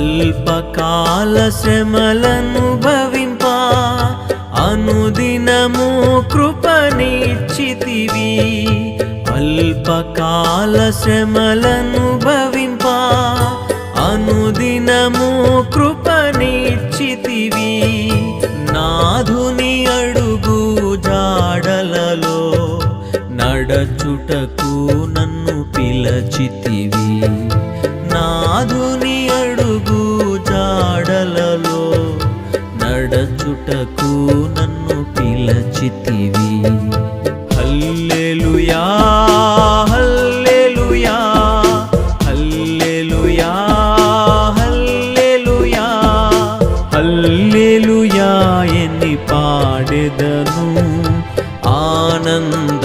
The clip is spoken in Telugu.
అల్పకాల శ్రమలను భవింప అనుదినము కృపనిచ్చితివి. అల్పకాల శ్రమలను భవింప అనుదినము కృపనిచ్చితివి. నాధుని అడుగు జాడలలో నడచుటకు నన్ను పిలచితివి. పిలుచుటకు నన్ను పిలచితివి. Hallelujah hallelujah hallelujah hallelujah. Hallelujah ఎన్ని పాడెదను. ఆనంద